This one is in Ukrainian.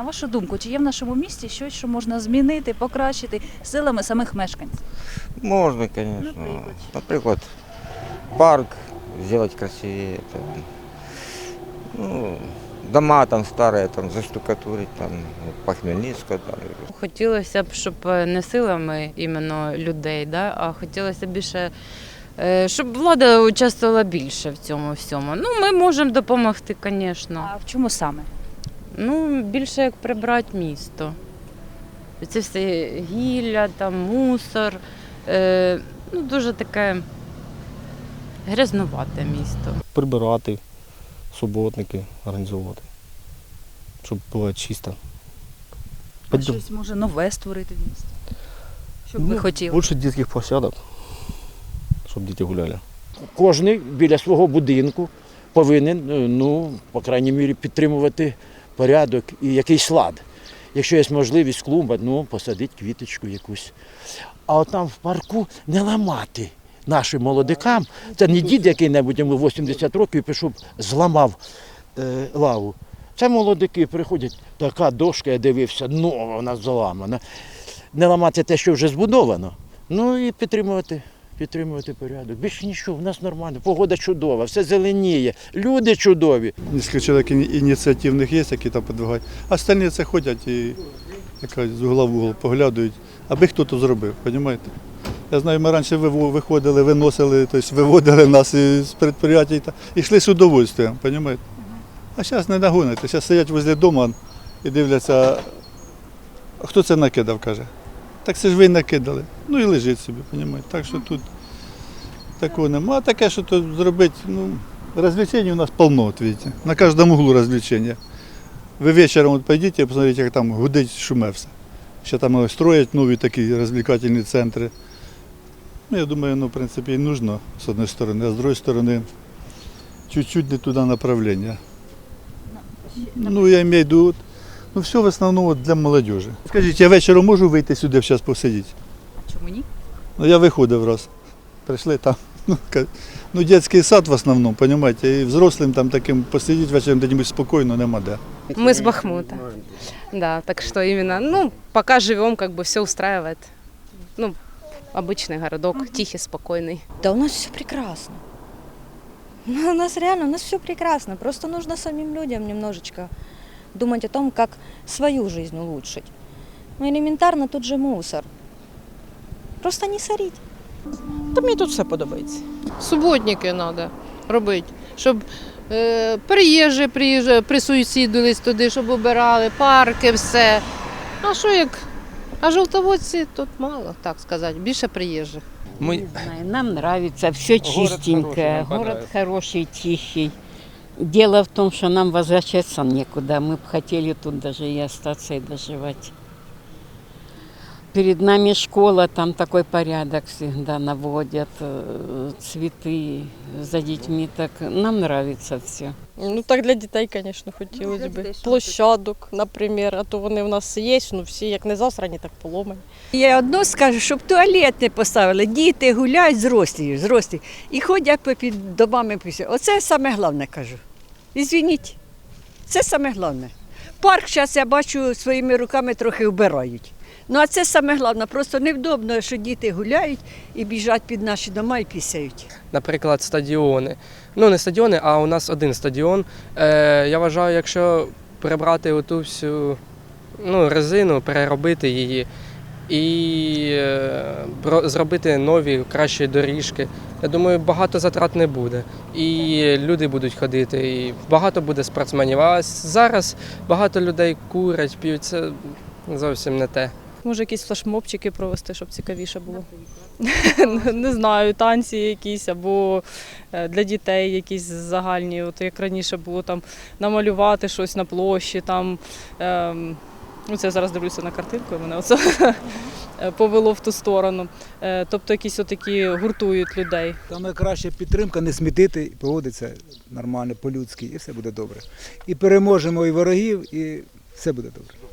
На вашу думку, чи є в нашому місті щось, що можна змінити, покращити силами самих мешканців? Можно, конечно. Наприклад? Например, парк сделать красивее. Там, ну, дома там старые, там заштукатурить, там, по Хмельницкому. Там. Хотілося б, щоб е, не силами іменно людей, да, а хотілося б більше, е, щоб влада участвувала більше в цьому всьому. Ну, ми можемо допомогти, звісно. А в чому саме? Ну, більше як прибрати місто. Це все гілля, там, мусор. Е, ну, дуже таке грязнувате місто. прибирати, суботники організовувати, щоб було чисто. А щось може нове створити в місті? Що б ви Ну, хотіли? Більше дитячих площадок, щоб діти гуляли. Кожний біля свого будинку повинен, е, ну, по крайній мірі, підтримувати порядок і якийсь лад. Якщо є можливість клумба, ну, посадити квіточку якусь. А от там в парку не ламати нашим молодикам. Це не дід який-небудь йому 80 років пішов, зламав е, лаву. Це молодики приходять, така дошка, я дивився, нова вона заламана. Не ламати те, що вже збудовано. Ну і підтримувати підтримувати порядок. Більше нічого, в нас нормально, погода чудова, все зеленіє, люди чудові. Несколько человек іні- ініціативних є, які там подвигають. А остальні це ходять і якось з угла в угол поглядають, аби хто то зробив, розумієте? Я знаю, ми раніше виходили, виносили, тобто виводили нас із підприємств та йшли з удовольствием, розумієте? А зараз не нагоните. Зараз сидять возле дому і дивляться, хто це накидав, каже. Так це ж ви накидали. Ну і лежить собі, розумієте? Так що тут такого нема. А таке, що тут зробити, ну, развлечений у нас полно, вот видите. На каждом углу развлечения. Вы вечером вот пойдите, посмотрите, как там гудить, шуме все. Ще там строять нові такі розвлекательні центри. Ну, я думаю, ну, в принципі, і нужно, з одної сторони, а з другої сторони, чуть-чуть не туди направлення. Ну, я имею в виду, ну, все в основному для молодежи. Скажіть, я вечором можу вийти сюди зараз посидіти? Чому ні? Ну, я виходив раз. Прийшли там. Ну, ка- ну дитячий сад в основному, понимаете, і взрослим там таким посидіти вечором де-нибудь спокійно нема де. Мы с Бахмута. Да, так что именно, ну, пока живем, как бы все устраивает. Ну, обычный городок, тихий, спокойный. Да у нас все прекрасно. Ну, У нас реально, у нас все прекрасно. Просто нужно самим людям немножечко думать о том, как свою жизнь улучшить. Ну, элементарно тут же мусор. Просто не сорить. Та мені тут все подобається. Суботники треба робити, щоб е, приїжджі приїжджі, присусідились туди, щоб обирали, парки, все. А що як? А жовтоводці тут мало, так сказати, більше приїжджих. Мы... Не знаю, нам нравится, все Город хороший, чистенькое, нам город понравился. хороший, тихий. Дело в том, что нам возвращаться некуда. Мы бы хотели тут даже и остаться, и доживать. Перед нами школа, там такой порядок всегда наводят, э, цветы за детьми. Так нам нравится все. Ну так для дітей, звісно, хотілося б. Площадок, наприклад, а то вони в нас є, ну всі як не засрані, так поломані. Я одно скажу, щоб туалет не поставили. Діти гуляють зрослі, зрослі. І ходять по під домами. Оце саме головне кажу. Ізвініть, це саме головне. Парк зараз я бачу своїми руками трохи вбирають. Ну а це саме головне. Просто невдобно, що діти гуляють і біжать під наші дома і пісяють. Наприклад, стадіони. Ну, не стадіони, а у нас один стадіон. Е, я вважаю, якщо прибрати оту всю ну, резину, переробити її і е, зробити нові, кращі доріжки, я думаю, багато затрат не буде. І люди будуть ходити, і багато буде спортсменів. А зараз багато людей курять, п'ють. Це зовсім не те. Може, якісь флешмобчики провести, щоб цікавіше було. Не знаю, танці якісь або е, для дітей якісь загальні. От як раніше було там намалювати щось на площі, там. ем, це я зараз дивлюся на картинку, і мене оце повело в ту сторону. Е, Тобто якісь отакі гуртують людей. Саме краща підтримка не смітити і поводитися нормально, по-людськи, і все буде добре. І переможемо і ворогів, і все буде добре.